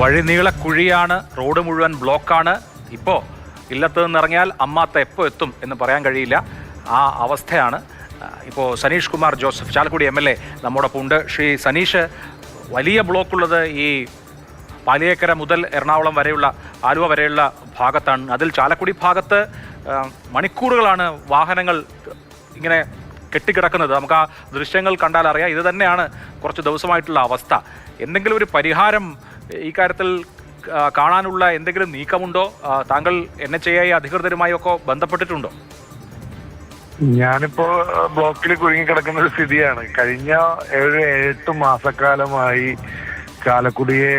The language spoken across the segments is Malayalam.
വഴി നീള കുഴിയാണ് റോഡ് മുഴുവൻ ബ്ലോക്കാണ്. ഇപ്പോൾ ഇല്ലത്ത് നിന്നിറങ്ങിയാൽ അമ്മാത്ത എപ്പോൾ എത്തും എന്ന് പറയാൻ കഴിയില്ല. ആ അവസ്ഥയാണ്. ഇപ്പോൾ Saneesh Kumar Joseph Chalakudy M L A നമ്മോടൊപ്പം ഉണ്ട്. ശ്രീ സനീഷ് വലിയ ബ്ലോക്കുള്ളത് ഈ പാലിയേക്കര മുതൽ എറണാകുളം വരെയുള്ള ആലുവ വരെയുള്ള ഭാഗത്താണ്. അതിൽ ചാലക്കുടി ഭാഗത്ത് മണിക്കൂറുകളാണ് വാഹനങ്ങൾ ഇങ്ങനെ കെട്ടിക്കിടക്കുന്നത്. നമുക്ക് ആ ദൃശ്യങ്ങൾ കണ്ടാൽ അറിയാം. ഇത് തന്നെയാണ് കുറച്ച് ദിവസമായിട്ടുള്ള അവസ്ഥ. എന്തെങ്കിലും ഒരു പരിഹാരം ഈ കാര്യത്തിൽ കാണാനുള്ള എന്തെങ്കിലും നീക്കമുണ്ടോ? താങ്കൾ എൻ എച്ച് ഐ അധികൃതരുമായി ഒക്കെ ബന്ധപ്പെട്ടിട്ടുണ്ടോ? ഞാനിപ്പോ ബ്ലോക്കിൽ കുരുങ്ങി കിടക്കുന്ന ഒരു സ്ഥിതിയാണ്. കഴിഞ്ഞ ഏഴ് എട്ട് മാസക്കാലമായി ചാലക്കുടിയെ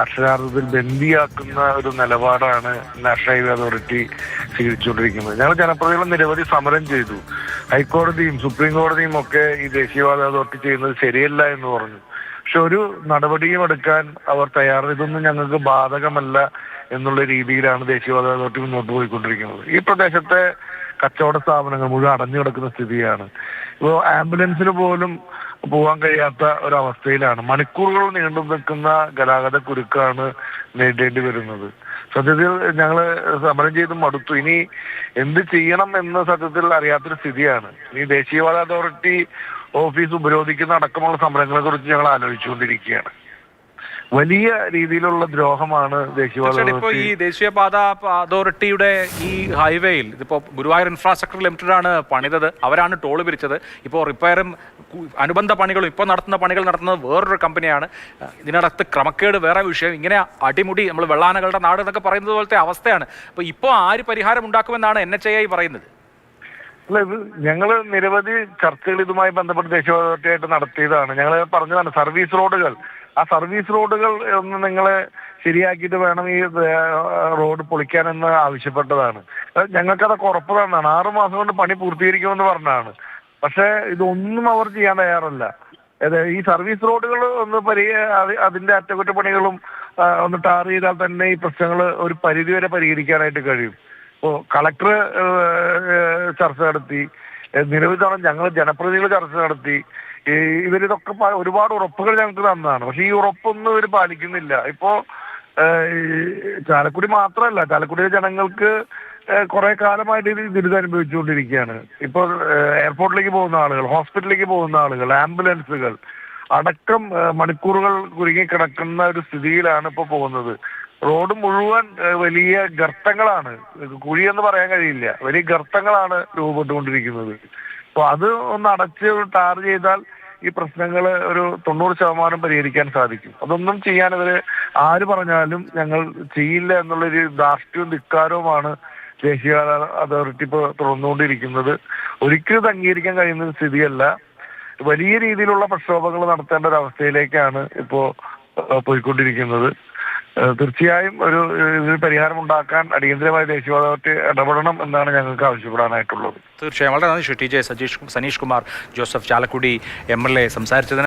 അക്ഷരാർത്ഥത്തിൽ ബന്ദിയാക്കുന്ന ഒരു നിലപാടാണ് നാഷണൽ ഹൈവേ അതോറിറ്റി സ്വീകരിച്ചുകൊണ്ടിരിക്കുന്നത്. ഞങ്ങൾ ജനപ്രതികൾ നിരവധി സമരം ചെയ്തു. ഹൈക്കോടതിയും സുപ്രീം കോടതിയും ഒക്കെ ഈ ദേശീയവാദ അതോറിറ്റി ചെയ്യുന്നത് ശരിയല്ല എന്ന് പറഞ്ഞു. പക്ഷെ ഒരു നടപടിയും എടുക്കാൻ അവർ തയ്യാറ് ഇതൊന്നും ഞങ്ങൾക്ക് ബാധകമല്ല എന്നുള്ള രീതിയിലാണ് ദേശീയപാത അതോറിറ്റി മുന്നോട്ട് പോയിക്കൊണ്ടിരിക്കുന്നത്. ഈ പ്രദേശത്തെ കച്ചവട സ്ഥാപനങ്ങൾ മുഴുവൻ അടഞ്ഞു കിടക്കുന്ന സ്ഥിതിയാണ്. ഇപ്പോൾ ആംബുലൻസിന് പോലും പോകാൻ കഴിയാത്ത ഒരവസ്ഥയിലാണ്. മണിക്കൂറുകൾ നീണ്ടു നിൽക്കുന്ന ഗതാഗത കുരുക്കാണ് നേരിടേണ്ടി വരുന്നത്. സത്യത്തിൽ ഞങ്ങൾ സമരം ചെയ്ത് മടുത്തു. ഇനി എന്ത് ചെയ്യണം എന്ന് സത്യത്തിൽ അറിയാത്തൊരു സ്ഥിതിയാണ്. ഈ ദേശീയപാത അതോറിറ്റി ഓഫീസ് ഉപരോധിക്കുന്ന അടക്കമുള്ള സമരങ്ങളെ കുറിച്ച് ഞങ്ങൾ ആലോചിച്ചുകൊണ്ടിരിക്കുകയാണ്. വലിയ രീതിയിലുള്ള ദ്രോഹമാണ് ദേശീയപാത ഇപ്പോൾ ഈ ദേശീയപാത അതോറിറ്റിയുടെ ഈ ഹൈവേയിൽ ഇതിപ്പോൾ ഗുരുവായൂർ ഇൻഫ്രാസ്ട്രക്ചർ ലിമിറ്റഡ് ആണ് പണിതത്. അവരാണ് ടോൾ പിരിച്ചത് ഇപ്പോൾ റിപ്പയറും അനുബന്ധ പണികളും ഇപ്പോൾ നടത്തുന്ന പണികൾ നടത്തുന്നത് വേറൊരു കമ്പനിയാണ്. ഇതിനകത്ത് ക്രമക്കേട് വേറെ വിഷയം. ഇങ്ങനെ അടിമുടി നമ്മൾ വെള്ളാനകളുടെ നാട് എന്നൊക്കെ പറയുന്നത് പോലത്തെ അവസ്ഥയാണ്. അപ്പോൾ ഇപ്പോൾ ആര് പരിഹാരം ഉണ്ടാക്കുമെന്നാണ് എൻ എച്ച് ഐ പറയുന്നത്. അല്ല ഇത് ഞങ്ങൾ നിരവധി ചർച്ചകൾ ഇതുമായി ബന്ധപ്പെട്ട് ദേശീയ അതോറിറ്റിയായിട്ട് നടത്തിയതാണ്. ഞങ്ങൾ പറഞ്ഞതാണ് സർവീസ് റോഡുകൾ. ആ സർവീസ് റോഡുകൾ ഒന്ന് നിങ്ങളെ ശരിയാക്കിയിട്ട് വേണം ഈ റോഡ് പൊളിക്കാനെന്ന് ആവശ്യപ്പെട്ടതാണ്. ഞങ്ങൾക്കത് കുറപ്പ് തന്നാണ്. ആറു മാസം കൊണ്ട് പണി പൂർത്തീകരിക്കുമെന്ന് പറഞ്ഞാണ്. പക്ഷെ ഇതൊന്നും അവർ ചെയ്യാൻ തയ്യാറല്ല. ഈ സർവീസ് റോഡുകൾ ഒന്ന് പരി അതിന്റെ അറ്റകുറ്റപ്പണികളും ഒന്ന് ടാർ ചെയ്താൽ തന്നെ ഈ പ്രശ്നങ്ങൾ ഒരു പരിധിവരെ പരിഹരിക്കാനായിട്ട് കഴിയും. ഇപ്പോ കളക്ടർ ചർച്ച നടത്തി. നിരവധി തവണ ഞങ്ങൾ ജനപ്രതിനിധികൾ ചർച്ച നടത്തി. ഇവരിതൊക്കെ ഒരുപാട് ഉറപ്പുകൾ ഞങ്ങൾക്ക് തന്നതാണ്. പക്ഷെ ഈ ഉറപ്പൊന്നും ഇവർ പാലിക്കുന്നില്ല. ഇപ്പോ ചാലക്കുടി മാത്രമല്ല ചാലക്കുടിയിലെ ജനങ്ങൾക്ക് കുറെ കാലമായിട്ട് ഇത് ദുരിതം അനുഭവിച്ചുകൊണ്ടിരിക്കുകയാണ് ഇപ്പോൾ എയർപോർട്ടിലേക്ക് പോകുന്ന ആളുകൾ ഹോസ്പിറ്റലിലേക്ക് പോകുന്ന ആളുകൾ ആംബുലൻസുകൾ അടക്കം മണിക്കൂറുകൾ കുരുങ്ങി കിടക്കുന്ന ഒരു സ്ഥിതിയിലാണ് ഇപ്പോൾ പോകുന്നത്. റോഡ് മുഴുവൻ വലിയ ഗർത്തങ്ങളാണ്. കുഴിയെന്ന് പറയാൻ കഴിയില്ല. വലിയ ഗർത്തങ്ങളാണ് രൂപപ്പെട്ടുകൊണ്ടിരിക്കുന്നത്. അപ്പോൾ അത് ഒന്ന് അടച്ച് ടാർ ചെയ്താൽ ഈ പ്രശ്നങ്ങൾ ഒരു തൊണ്ണൂറ് ശതമാനം പരിഹരിക്കാൻ സാധിക്കും. അതൊന്നും ചെയ്യാൻ ഇവർ ആര് പറഞ്ഞാലും ഞങ്ങൾ ചെയ്യില്ല എന്നുള്ളൊരു ധാർഷ്ട്യവും ധിക്കാരവുമാണ് ദേശീയ അതോറിറ്റി ഇപ്പോൾ തുറന്നുകൊണ്ടിരിക്കുന്നത്. ഒരിക്കലും ഇത് അംഗീകരിക്കാൻ കഴിയുന്ന സ്ഥിതിയല്ല. വലിയ രീതിയിലുള്ള പ്രക്ഷോഭങ്ങൾ നടത്തേണ്ട ഒരു അവസ്ഥയിലേക്കാണ് ഇപ്പോ പോയിക്കൊണ്ടിരിക്കുന്നത്. തീർച്ചയായും ഒരു ഇതിന് പരിഹാരം ഉണ്ടാക്കാൻ അടിയന്തരമായി ദേശീയ അതോറിറ്റി ഇടപെടണം എന്നാണ് ഞങ്ങൾക്ക് ആവശ്യപ്പെടാനായിട്ടുള്ളത്. തീർച്ചയായും. വളരെ നന്ദി T J Sajeesh Saneesh Kumar Joseph Chalakudy M L A സംസാരിച്ചതിന്